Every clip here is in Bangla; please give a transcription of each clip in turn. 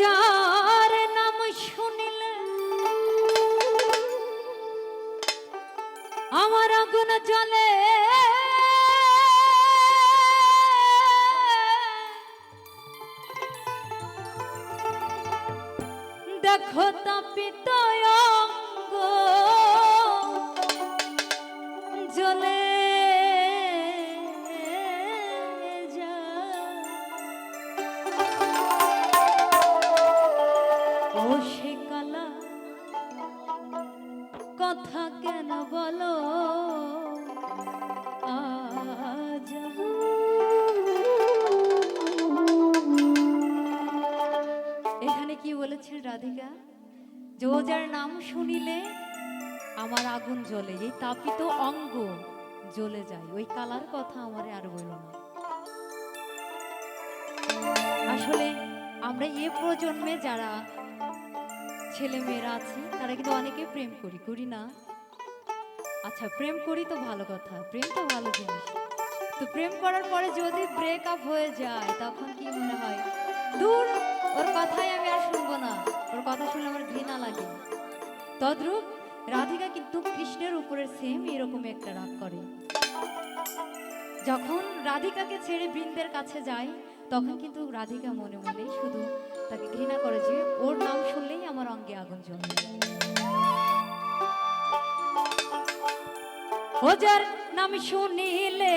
যার নাম শুনিলে। আমার আগুন জলে দেখো তাপিত কথা কেন বলো? এখানে কি বলেছেন রাধিকা? যে যার নাম শুনিলে আমার আগুন জ্বলে, এই তাপিত অঙ্গ জ্বলে যায়। ওই কালার কথা আমারে আর বলল না। আসলে আমরা এ প্রজন্মে যারা ছেলে মেয়েরা আছে, তারা কিন্তু অনেকে প্রেম করি করি না। আচ্ছা প্রেম করি তো ভালো কথা, প্রেম তো ভালো জিনিস। তো প্রেম করার পরে যদি ব্রেক আপ হয়ে যায়, তখন কি মনে হয়? দূর ওর কথাই আমি আর শুনব না। ওর কথা শুনলে আমার ঘৃণা লাগে। তদ্রূপ, রাধিকা কিন্তু কৃষ্ণের উপরে সেম এরকম একটা রাগ করে। যখন রাধিকাকে ছেড়ে বৃন্দের কাছে যায়, তখন কিন্তু রাধিকা মনে মনে শুধু তাকে ঘৃণা করে যে ওর নাম শুনলেই আমার অঙ্গে আগুন জ্বলে ও যার নাম শুনিলে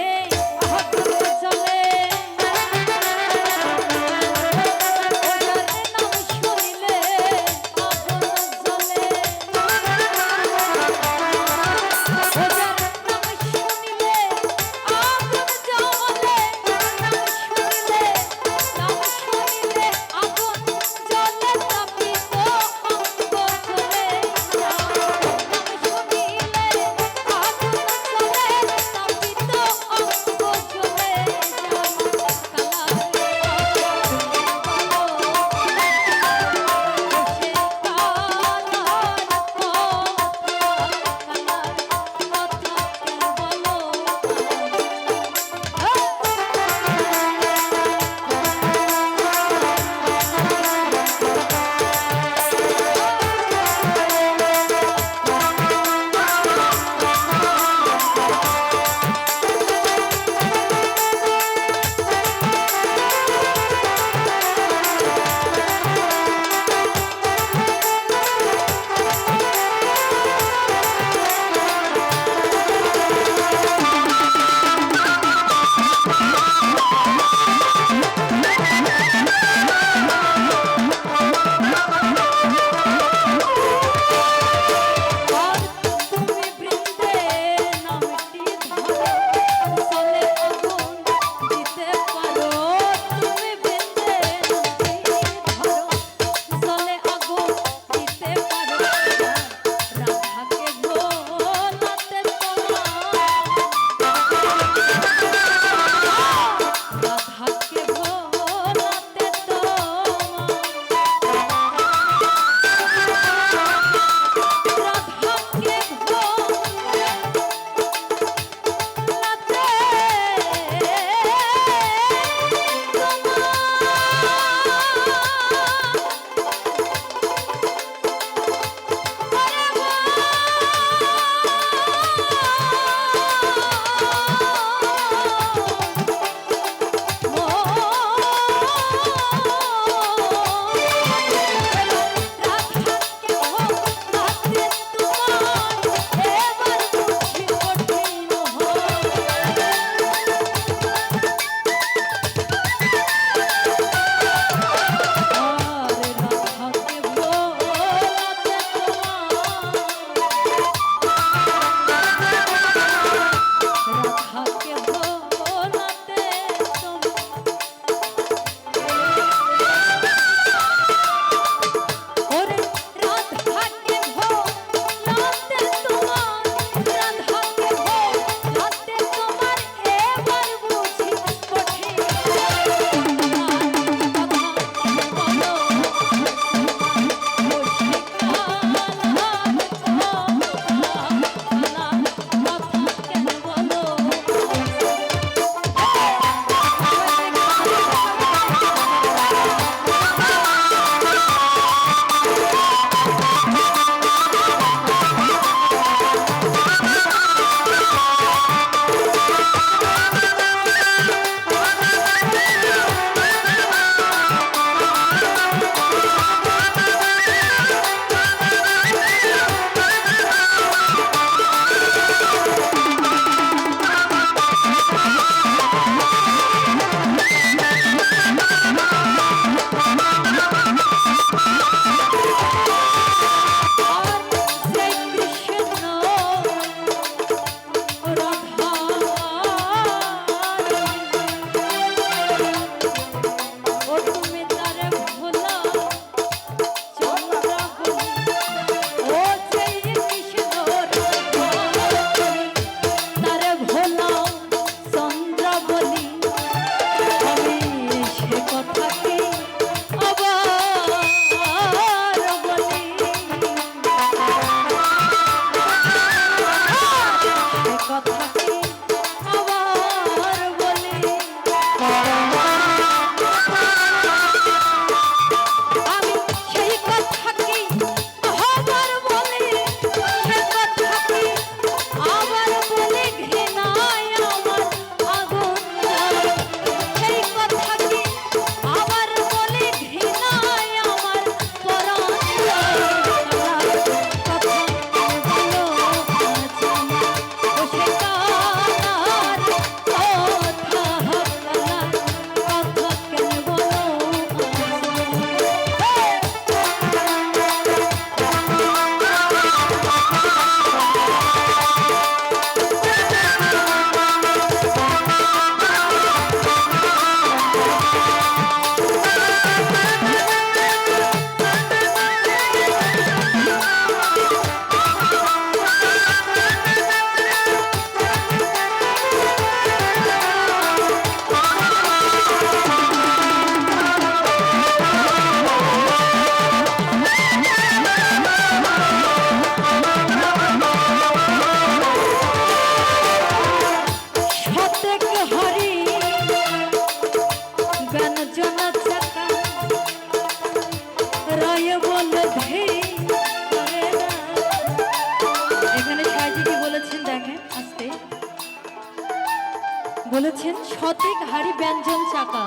সতেক হাড়ি ব্যঞ্জন চাকা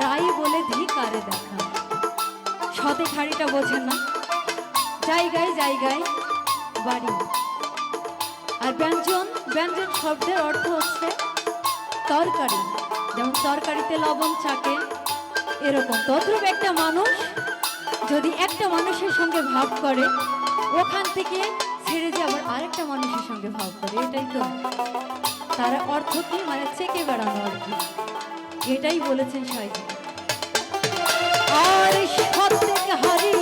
রাই বলে ধিকারে দেখা। সতেক হাড়িটা বোঝেন না। জায়গায় জায়গায় বাড়ি। আর ব্যঞ্জন ব্যঞ্জন শব্দের অর্থ হচ্ছে তরকারি। যেমন তরকারিতে লবণ চাকে এরকম। তদ্রুপ একটা মানুষ যদি একটা মানুষের সঙ্গে ভাব করে, ওখান থেকে ছেড়ে যে আবার আরেকটা মানুষের সঙ্গে ভাব করে, এটাই তো তার অর্থ কি মানে চেকে বেড়ানো আর কি? এটাই বলেছেন সাহিত্য আর সত্যকে হারি